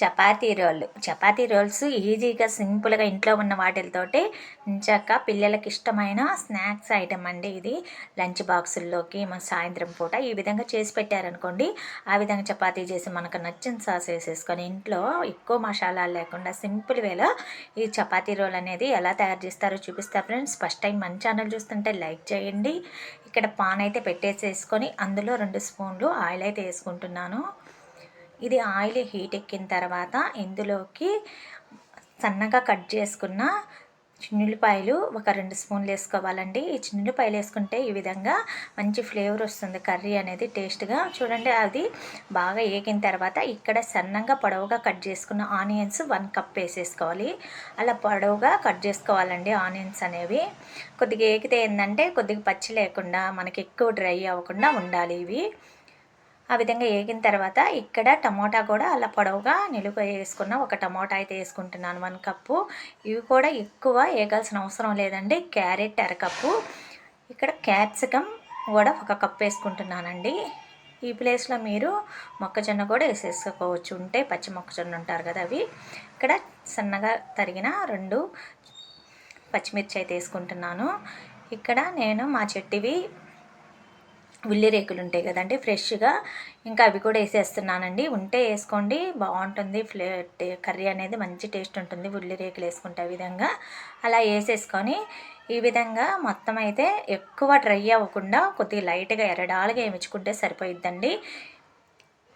Chapati role. Chapati roles ఈజీగా సింపుల్గా ఇంట్లో ఉన్న వాటితోటి ఇంచాక పిల్లలకి ఇష్టమైన స్నాక్స్ ఐటమ్ అండి ఇది. లంచ్ బాక్సుల్లోకి మన సాయంత్రం పూట ఈ విధంగా చేసి పెట్టారనుకోండి ఆ విధంగా చపాతీ చేసి మనకు నచ్చిన సాస్ వేసేసుకొని ఇంట్లో ఎక్కువ మసాలాలు లేకుండా సింపుల్ వేలో ఈ చపాతీ రోల్ అనేది ఎలా తయారు చేస్తారో చూపిస్తా ఫ్రెండ్స్. ఫస్ట్ టైం మన ఛానల్ చూస్తుంటే లైక్ చేయండి. ఇక్కడ పాన్ అయితే పెట్టేసేసుకొని అందులో రెండు స్పూన్లు ఆయిల్ అయితే వేసుకుంటున్నాను. ఇది ఆయిల్ హీట్ ఎక్కిన తర్వాత ఇందులోకి సన్నగా కట్ చేసుకున్న చిన్నుల్లిపాయలు ఒక రెండు స్పూన్లు వేసుకోవాలండి. ఈ చిన్నులపాయలు వేసుకుంటే ఈ విధంగా మంచి ఫ్లేవర్ వస్తుంది. కర్రీ అనేది టేస్ట్గా చూడండి అది బాగా ఏగిన తర్వాత ఇక్కడ సన్నగా పొడవుగా కట్ చేసుకున్న ఆనియన్స్ వన్ కప్ వేసేసుకోవాలి. అలా పొడవుగా కట్ చేసుకోవాలండి ఆనియన్స్ అనేవి. కొద్దిగా ఏగితే ఏంటంటే కొద్దిగా పచ్చి లేకుండా మనకి ఎక్కువ డ్రై అవ్వకుండా ఉండాలి ఇవి. ఆ విధంగా వేగిన తర్వాత ఇక్కడ టమోటా కూడా అలా పొడవుగా నిలువ వేసుకున్న ఒక టమోటా అయితే వేసుకుంటున్నాను వన్ కప్పు. ఇవి కూడా ఎక్కువ వేగాల్సిన అవసరం లేదండి. క్యారెట్ అరకప్పు ఇక్కడ క్యాప్సికమ్ కూడా ఒక కప్పు వేసుకుంటున్నానండి. ఈ ప్లేస్లో మీరు మొక్కజొన్న కూడా వేసేసుకోవచ్చు. ఉంటే పచ్చి మొక్కజొన్న ఉంటారు కదా అవి. ఇక్కడ సన్నగా తరిగిన రెండు పచ్చిమిర్చి అయితే వేసుకుంటున్నాను. ఇక్కడ నేను మా చెట్టువి ఉల్లి రేకులు ఉంటాయి కదండి ఫ్రెష్గా. ఇంకా అవి కూడా వేసేస్తున్నానండి. ఉంటే వేసుకోండి బాగుంటుంది. ఫ్లే కర్రీ అనేది మంచి టేస్ట్ ఉంటుంది. ఉల్లి రేకులు వేసుకుంటే విధంగా. అలా వేసేసుకొని ఈ విధంగా మొత్తం అయితే ఎక్కువ డ్రై అవ్వకుండా కొద్దిగా లైట్గా ఎరడాలుగా వేయించుకుంటే సరిపోయిద్దండి.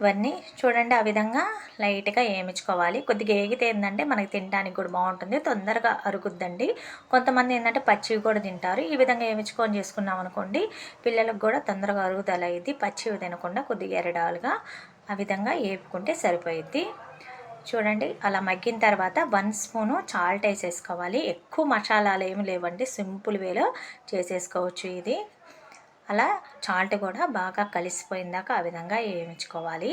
ఇవన్నీ చూడండి ఆ విధంగా లైట్గా వేయించుకోవాలి కొద్దిగా ఏగితే ఏంటంటే మనకి తినడానికి కూడా బాగుంటుంది. తొందరగా అరుగుద్దండి. కొంతమంది ఏంటంటే పచ్చివి కూడా తింటారు. ఈ విధంగా వేయించుకొని చేసుకున్నాం అనుకోండి పిల్లలకు కూడా తొందరగా అరుగుదల అయ్యింది పచ్చివి తినకుండా కొద్దిగా ఎరడాలుగా ఆ విధంగా వేపుకుంటే సరిపోయిద్ది. చూడండి అలా మగ్గిన తర్వాత వన్ స్పూను చాల్ట్ వేసేసుకోవాలి. ఎక్కువ మసాలాలు ఏమి లేవండి. సింపుల్ వేలో చేసేసుకోవచ్చు ఇది. అలా చాల్ట్ కూడా బాగా కలిసిపోయిందాక ఆ విధంగా వేయించుకోవాలి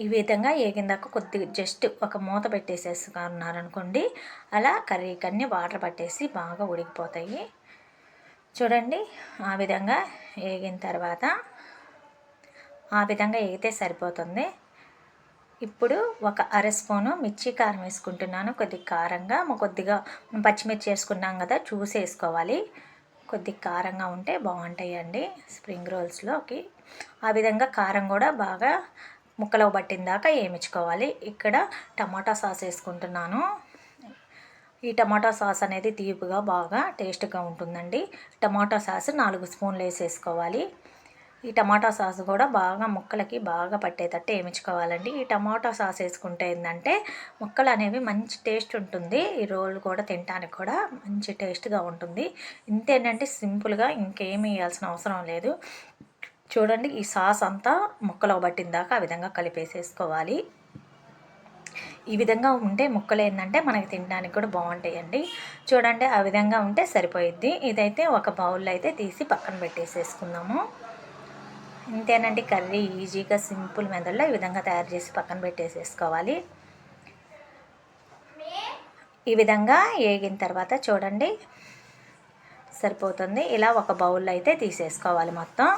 ఈ విధంగా వేగిందాక కొద్దిగా జస్ట్ ఒక మూత పెట్టేసేసుకున్నారనుకోండి అలా కర్రీకి అన్ని వాటర్ పట్టేసి బాగా ఉడికిపోతాయి. చూడండి ఆ విధంగా వేగిన తర్వాత ఆ విధంగా వేగితే సరిపోతుంది. ఇప్పుడు ఒక అర స్పూను మిర్చి కారం వేసుకుంటున్నాను కొద్దిగా కారంగా కొద్దిగా పచ్చిమిర్చి వేసుకున్నాం కదా చూసి వేసుకోవాలి కొద్ది కారంగా ఉంటే బాగుంటాయండి స్ప్రింగ్ రోల్స్లోకి. ఆ విధంగా కారం కూడా బాగా ముక్కలో పట్టిన దాకా వేయించుకోవాలి ఇక్కడ టమాటా సాస్ వేసుకుంటున్నాను. ఈ టమాటా సాస్ అనేది తీపుగా బాగా టేస్ట్గా ఉంటుందండి. టమాటా సాస్ నాలుగు స్పూన్లు వేసేసుకోవాలి. ఈ టమాటా సాస్ కూడా బాగా ముక్కలకి బాగా పట్టేటట్టు వేయించుకోవాలండి. ఈ టమాటా సాస్ వేసుకుంటే ఏంటంటే ముక్కలు అనేవి మంచి టేస్ట్ ఉంటుంది. ఈ రోల్ కూడా తినడానికి కూడా మంచి టేస్ట్గా ఉంటుంది. ఇంతేంటంటే సింపుల్గా ఇంకేమి వేయాల్సిన అవసరం లేదు. చూడండి ఈ సాస్ అంతా ముక్కలో పట్టిన దాకా ఆ విధంగా కలిపేసేసుకోవాలి. ఈ విధంగా ఉంటే ముక్కలు ఏంటంటే మనకి తినడానికి కూడా బాగుంటాయండి. చూడండి ఆ విధంగా ఉంటే సరిపోయిద్ది. ఇదైతే ఒక బౌల్లో అయితే తీసి పక్కన పెట్టేసేసుకుందాము. ఇంతేనండి కర్రీ ఈజీగా సింపుల్ మెదడులో ఈ విధంగా తయారు చేసి పక్కన పెట్టేసేసుకోవాలి. ఈ విధంగా వేగిన తర్వాత చూడండి సరిపోతుంది. ఇలా ఒక బౌల్లో అయితే తీసేసుకోవాలి మొత్తం.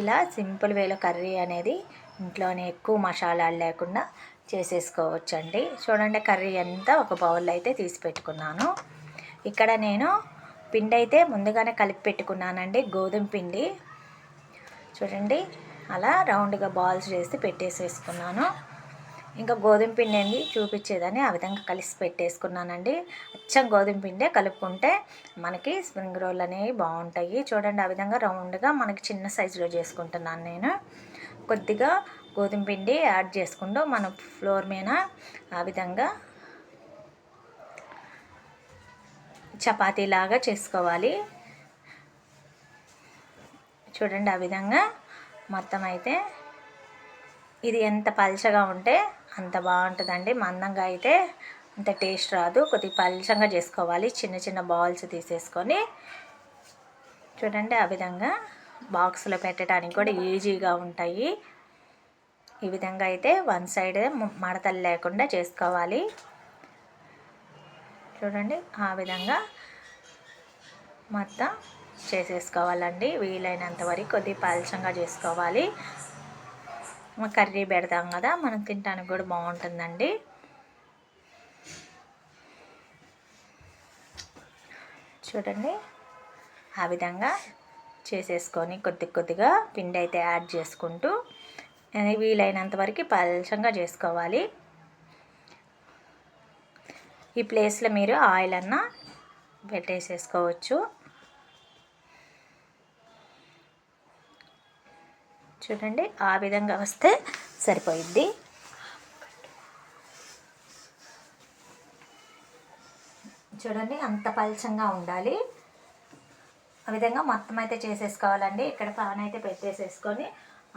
ఇలా సింపుల్ వేలో కర్రీ అనేది ఇంట్లోనే ఎక్కువ మసాలాలు లేకుండా చేసేసుకోవచ్చండి. చూడండి కర్రీ అంతా ఒక బౌల్లో అయితే తీసి పెట్టుకున్నాను. ఇక్కడ నేను పిండి అయితే ముందుగానే కలిపి పెట్టుకున్నానండి గోధుమ పిండి. చూడండి అలా రౌండ్గా బాల్స్ చేసి పెట్టేసేసుకున్నాను. ఇంకా గోధుమ పిండి ఏంది? చూపించేదని ఆ విధంగా కలిసి పెట్టేసుకున్నానండి. అచ్చం గోధుమ పిండే కలుపుకుంటే మనకి స్ప్రింగ్ రోల్ అనేవి బాగుంటాయి. చూడండి ఆ విధంగా రౌండ్గా మనకి చిన్న సైజులో చేసుకుంటున్నాను నేను. కొద్దిగా గోధుమ పిండి యాడ్ చేసుకుంటూ మన ఫ్లోర్ మీద ఆ విధంగా చపాతీలాగా చేసుకోవాలి. చూడండి ఆ విధంగా మొత్తం అయితే ఇది ఎంత పల్చగా ఉంటే అంత బాగుంటుందండి. మందంగా అయితే అంత టేస్ట్ రాదు. కొద్దిగా పల్చంగా చేసుకోవాలి. చిన్న చిన్న బాల్స్ తీసేసుకొని. చూడండి ఆ విధంగా బాక్స్లో పెట్టడానికి కూడా ఈజీగా ఉంటాయి. ఈ విధంగా అయితే వన్ సైడ్ మడతలు లేకుండా చేసుకోవాలి. చూడండి ఆ విధంగా మొత్తం చేసేసుకోవాలండి. వీలైనంత వరకు కొద్దిగా పలచంగా చేసుకోవాలి. కర్రీ పెడతాం కదా మనం తినడానికి కూడా బాగుంటుందండి. చూడండి ఆ విధంగా చేసేసుకొని కొద్ది కొద్దిగా పిండి అయితే యాడ్ చేసుకుంటూ వీలైనంత వరకు పలచంగా చేసుకోవాలి. ఈ ప్లేస్లో మీరు ఆయిల్ అన్న పెట్టేసేసుకోవచ్చు. చూడండి ఆ విధంగా వస్తే సరిపోయిద్ది. చూడండి అంత పలచంగా ఉండాలి. ఆ విధంగా మొత్తం అయితే చేసేసుకోవాలండి. ఇక్కడ పాన్ అయితే పెట్టేసేసుకొని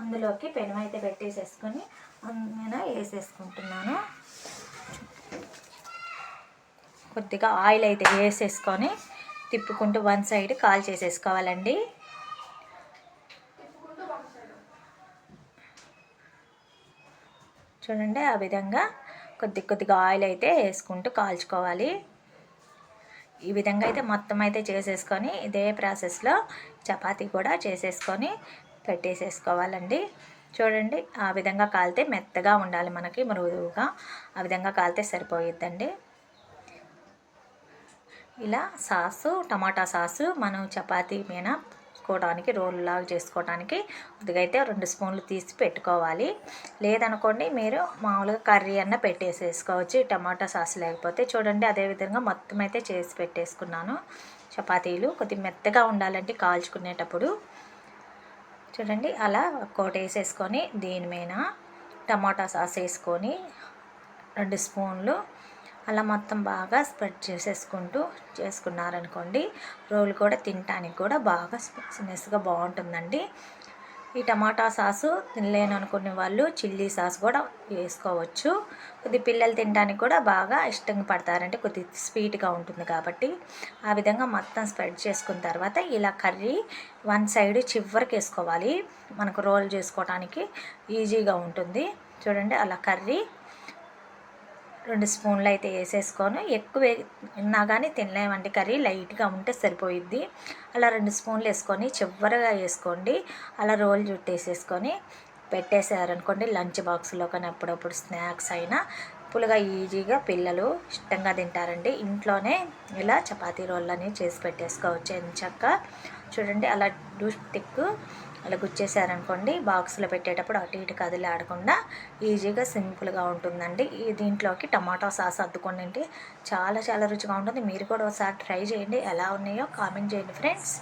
అందులోకి పెనం అయితే పెట్టేసేసుకొని నేను వేసేసుకుంటున్నాను. కొద్దిగా ఆయిల్ అయితే వేసేసుకొని తిప్పుకుంటూ వన్ సైడ్ కాల్ చేసేసుకోవాలండి. చూడండి ఆ విధంగా కొద్ది కొద్దిగా ఆయిల్ అయితే వేసుకుంటూ కాల్చుకోవాలి. ఈ విధంగా అయితే మొత్తం అయితే చేసేసుకొని ఇదే ప్రాసెస్లో చపాతీ కూడా చేసేసుకొని పెట్టేసేసుకోవాలండి. చూడండి ఆ విధంగా కాలితే మెత్తగా ఉండాలి మనకి మృదువుగా. ఆ విధంగా కాలితే సరిపోయిద్దండి. ఇలా సాసు టమాటా సాసు మనం చపాతీ మీద చేసుకోవడానికి రోల్ లాగా చేసుకోవడానికి కొద్దిగా అయితే రెండు స్పూన్లు తీసి పెట్టుకోవాలి. లేదనుకోండి మీరు మామూలుగా కర్రీ అన్న పెట్టేసేసుకోవచ్చు టమాటా సాస్ లేకపోతే. చూడండి అదేవిధంగా మొత్తం అయితే చేసి పెట్టేసుకున్నాను. చపాతీలు కొద్దిగా మెత్తగా ఉండాలంటే కాల్చుకునేటప్పుడు. చూడండి అలా ఒక్కోటి వేసేసుకొని దీని మీద టమాటా సాస్ వేసుకొని రెండు స్పూన్లు అలా మొత్తం బాగా స్ప్రెడ్ చేసేసుకుంటూ చేసుకున్నారనుకోండి రోల్ కూడా తినటానికి కూడా బాగా స్మెస్గా బాగుంటుందండి. ఈ టమాటా సాసు తినలేను అనుకునే వాళ్ళు చిల్లీ సాస్ కూడా వేసుకోవచ్చు. కొద్ది పిల్లలు తినడానికి కూడా బాగా ఇష్టంగా పడతారంటే కొద్ది స్వీట్గా ఉంటుంది కాబట్టి ఆ విధంగా మొత్తం స్ప్రెడ్ చేసుకున్న తర్వాత ఇలా కర్రీ వన్ సైడ్ చివరికి వేసుకోవాలి. మనకు రోల్ చేసుకోవడానికి ఈజీగా ఉంటుంది. చూడండి అలా కర్రీ రెండు స్పూన్లు అయితే వేసేసుకొని ఎక్కువ ఉన్నా కానీ తినలేమండి కర్రీ లైట్గా ఉంటే సరిపోయిద్ది. అలా రెండు స్పూన్లు వేసుకొని చివరగా వేసుకోండి. అలా రోల్ చుట్టేసేసుకొని పెట్టేసారనుకోండి లంచ్ బాక్స్లో కానీ అప్పుడప్పుడు స్నాక్స్ అయినా ఫుల్గా ఈజీగా పిల్లలు ఇష్టంగా తింటారండి. ఇంట్లోనే ఇలా చపాతీ రోళ్ళని చేసి పెట్టేసుకోవచ్చు. ఎంచక్క చూడండి అలా డూ స్టిక్ అలా గుచ్చేసారనుకోండి బాక్స్లో పెట్టేటప్పుడు అటు ఇటు కదిలి ఆడకుండా ఈజీగా సింపుల్గా ఉంటుందండి. ఈ దీంట్లోకి టమాటో సాస్ అద్దుకొని చాలా చాలా రుచిగా ఉంటుంది. మీరు కూడా ఒకసారి ట్రై చేయండి ఎలా ఉన్నాయో కామెంట్ చేయండి ఫ్రెండ్స్.